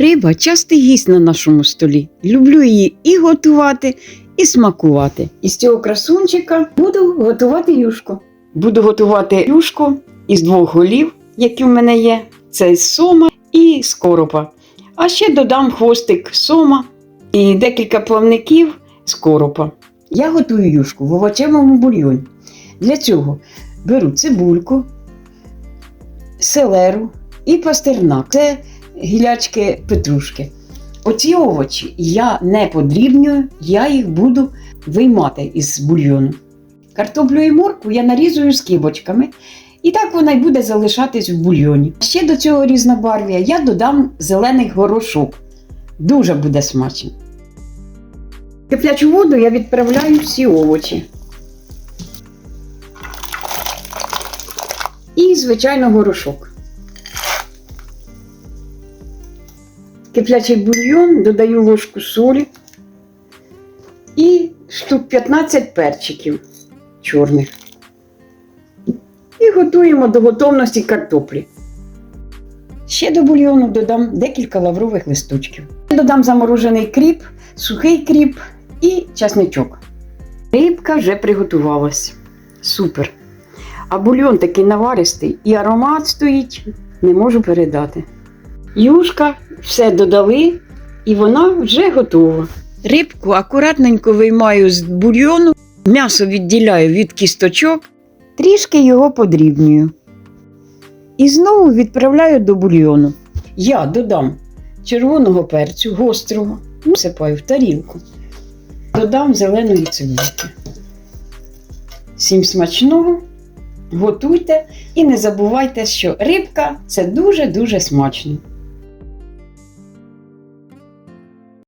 Риба частий гість на нашому столі. Люблю її і готувати, і смакувати. Із цього красунчика буду готувати юшку. Буду готувати юшку із двох голів, які в мене є. Це з сома і з коропа. А ще додам хвостик сома і декілька плавників з коропа. Я готую юшку в овочевому бульйоні. Для цього беру цибульку, селеру і пастернак. Це гілячки петрушки. Оці овочі я не подрібнюю, я їх буду виймати із бульйону. Картоплю і моркву я нарізую скибочками, і так вона й буде залишатись в бульйоні. Ще до цього різнобарв'я я додам зелений горошок. Дуже буде смачно. Киплячу воду я відправляю всі овочі. І, звичайно, горошок. Киплячий бульйон додаю ложку солі і штук 15 перчиків чорних. І готуємо до готовності картоплі. Ще до бульйону додам декілька лаврових листочків. Додам заморожений кріп, сухий кріп і часничок. Рибка вже приготувалась. Супер. А бульйон такий наваристий і аромат стоїть, не можу передати. Юшка все додали, і вона вже готова. Рибку акуратненько виймаю з бульйону, м'ясо відділяю від кісточок, трішки його подрібнюю. І знову відправляю до бульйону. Я додам червоного перцю, гострого, насипаю в тарілку. Додам зеленої цибульки. Всім смачного, готуйте і не забувайте, що рибка це дуже-дуже смачно.